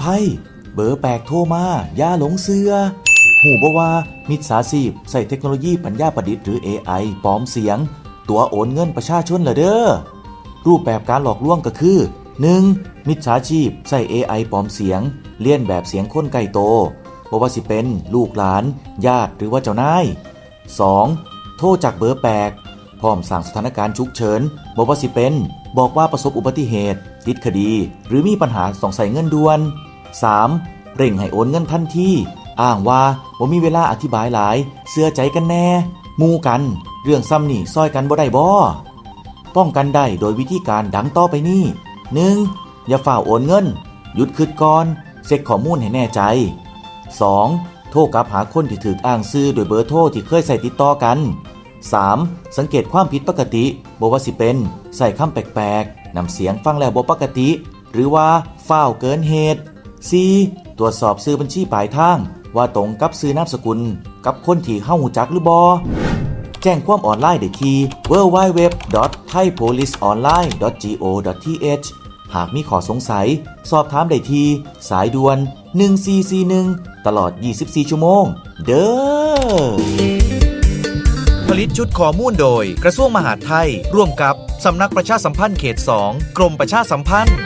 ไพ่เบอร์แปลกโทรมาอย่าหลงเสือหูบว่ามิจฉาชีพใส่เทคโนโลยีปัญญาประดิษฐ์หรือ AI ปลอมเสียง ตัวโอนเงินประชาชนละเด้อรูปแบบการหลอกลวงก็คือ 1. มิจฉาชีพใส่ AI ปลอมเสียง เลียนแบบเสียงคนไก่โตบว่าสิเป็นลูกหลาน ญาติหรือว่าเจ้านาย 2. โทรจากเบอร์แปลกพร้อมสั่งสถานการณ์ฉุกเฉินบอกว่าสิเป็น บอกว่าประสบอุบัติเหตุ ติดคดี หรือมีปัญหาสงสัยเงินด่วน 3. เร่งให้โอนเงินทันทีอ้างว่าบ่มีเวลาอธิบายหลายเสื้อใจกันแน่มูกัน เรื่องซ้ำนี่ซอยกันบ่ได้บ่ป้องกันได้โดยวิธีการดังต่อไปนี้ 1. อย่าฝ่าโอนเงิน หยุดคืดก่อนเช็คข้อมูลให้แน่ใจ 2. โทรกลับหาคนที่ถูกอ้างซื้อโดยเบอร์โทรที่เคยใส่ติดต่อกัน 3. สังเกตความผิดปกติบ่ว่าสิเป็น ใส่คำแปลกๆนำเสียงฟังแล้วบ่ปกติ หรือว่าฝ้าวเกินเหตุ 4. ตรวจสอบซื้อบัญชีปลายทาง ว่าตรงกับซื้อนามสกุล กับคนที่เฮ้าหูจักหรือบ่แจ้งความออนไลน์ได้ที่ www.thaipoliceonline.go.th หากมีข้อสงสัย สอบถามได้ที่ สายด่วน 1441 ตลอด 24 ชั่วโมง เด้อ ผลิตชุดข้อมูลโดยกระทรวงมหาดไทย ร่วมกับ สำนักประชาสัมพันธ์เขต 2 กรมประชาสัมพันธ์